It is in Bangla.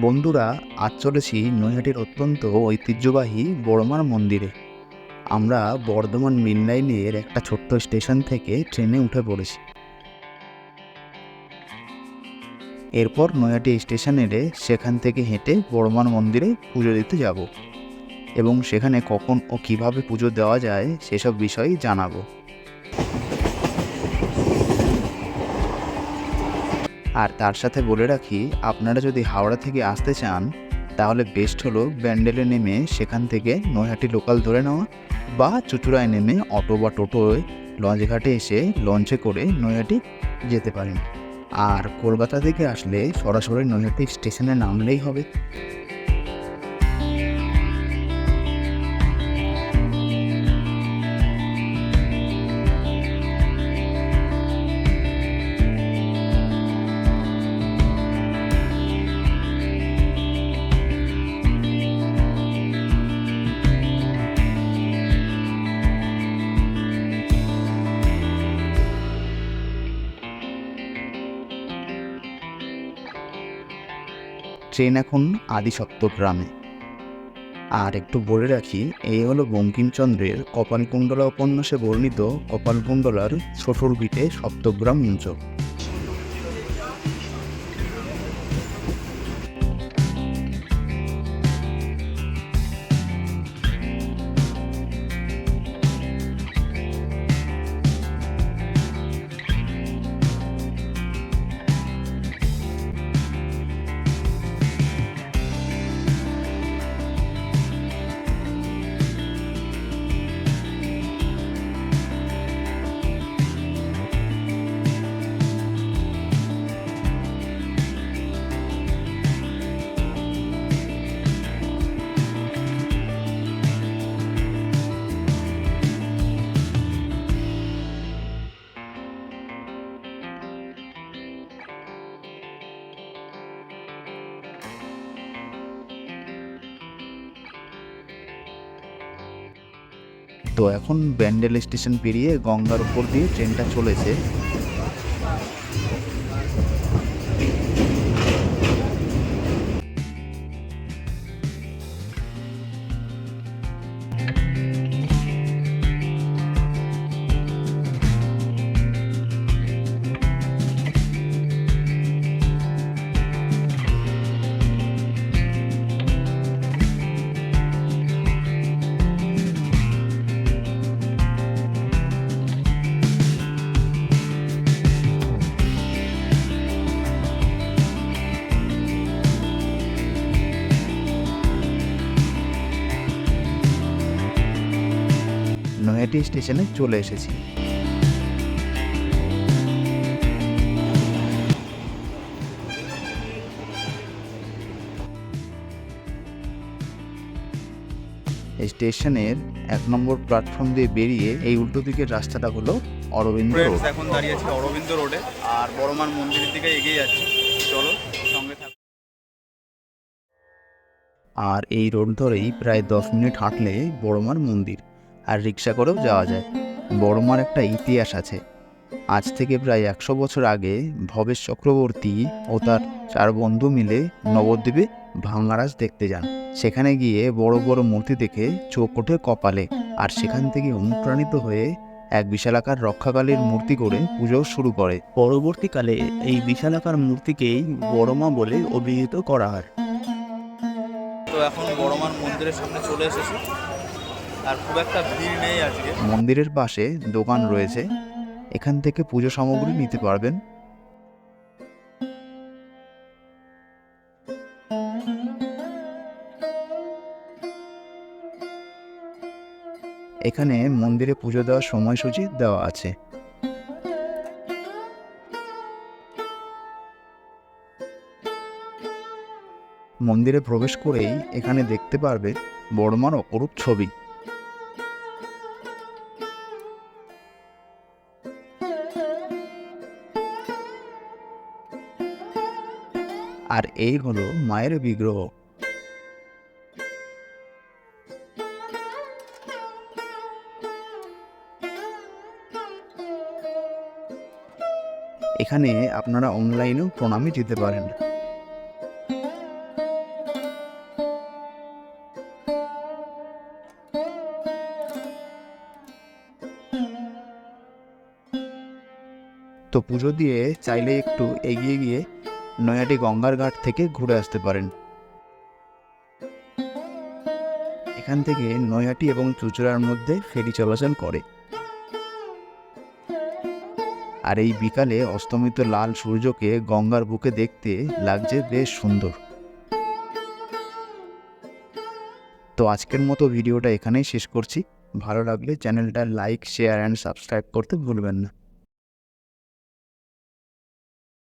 বন্ধুরা, আজ চলেছি নৈহাটির অত্যন্ত ঐতিহ্যবাহী বড়মার মন্দিরে। আমরা বর্ধমান মেন লাইনের একটা ছোট্ট স্টেশন থেকে ট্রেনে উঠে পড়েছি। এরপর নৈহাটি এলে সেখান থেকে হেঁটে বড়মার মন্দিরে পুজো দিতে যাব এবং সেখানে কখন ও কীভাবে পুজো দেওয়া যায় সেসব বিষয়েই জানাব। আর তার সাথে বলে রাখি, আপনারা যদি হাওড়া থেকে আসতে চান, তাহলে বেস্ট হলো ব্যান্ডেলে নেমে সেখান থেকে নৈহাটি লোকাল ধরে নেওয়া বা চুচুড়ায় নেমে অটো বা টোটোয় লঞ্চঘাটে এসে লঞ্চে করে নৈহাটি যেতে পারেন। আর কলকাতা থেকে আসলে সরাসরি নৈহাটি স্টেশনে নামলেই হবে। ট্রেন এখন আদিসপ্তগ্রামে আর একটু বলে রাখি, এই হলো বঙ্কিমচন্দ্রের কপালকুণ্ডলা উপন্যাসে বর্ণিত কপালকুণ্ডলার ছোটর বিটে সপ্তগ্রাম অঞ্চল। তো এখন ব্যান্ডেল স্টেশন পেরিয়ে গঙ্গার উপর দিয়ে ট্রেনটা চলেছে। নৈহাটি স্টেশনে চলে এসেছি। স্টেশনের এক নম্বর প্ল্যাটফর্ম দিয়ে বেরিয়ে এই উল্টো দিকের রাস্তাটা হলো অরবিন্দ রোড। এখন দাঁড়িয়ে আছি অরবিন্দ রোডে। আর বড়মান মন্দিরের দিকে এগিয়ে যাচ্ছি। চলো সঙ্গে থাকো। আর এই রোড ধরেই প্রায় দশ মিনিট হাঁটলে বড়মার মন্দির। আর রিক্সা করেও যাওয়া যায়। বড়মার একটা ইতিহাস আছে। আজ থেকে প্রায় একশো বছর আগে ভবেশ চক্রবর্তী ও তার চার বন্ধু মিলে নবদ্বীপে ভাঙ্গারাজ দেখতে যান। সেখানে গিয়ে বড় বড় মূর্তি দেখে চোখ ওঠে কপালে আর সেখান থেকে অনুপ্রাণিত হয়ে এক বিশালাকার রক্ষাকালীর মূর্তি করে পুজো শুরু করে। পরবর্তীকালে এই বিশালাকার মূর্তিকেই বড়মা বলে অভিহিত করা হয়। তো এখন বড়মান মন্দিরের সামনে চলে এসেছি। আর খুব একটা ভিড় নেই আজকে। মন্দিরের পাশে দোকান রয়েছে। এখান থেকে পুজো সামগ্রী নিতে পারবেন। এখানে মন্দিরে পুজো দেওয়ার সময়সূচি দেওয়া আছে। মন্দিরে প্রবেশ করেই এখানে দেখতে পারবে বড়মার অপরূপ ছবি। আর এই হলো মায়ের বিগ্রহ। এখানে আপনারা অনলাইনেও প্রণামী দিতে পারেন। তো পুজো দিয়ে চাইলে একটু এগিয়ে গিয়ে নয়াটি গঙ্গার ঘাট থেকে ঘুরে আসতে পারেন। এখান থেকে নয়াটি এবং চুচড়ার মধ্যে ফেরি চলাচল করে। আর এই বিকালে অস্তমিত লাল সূর্যকে গঙ্গার বুকে দেখতে লাগছে বেশ সুন্দর। তো আজকের মতো ভিডিওটা এখানেই শেষ করছি। ভালো লাগলে চ্যানেলটা লাইক, শেয়ার অ্যান্ড সাবস্ক্রাইব করতে ভুলবেন না।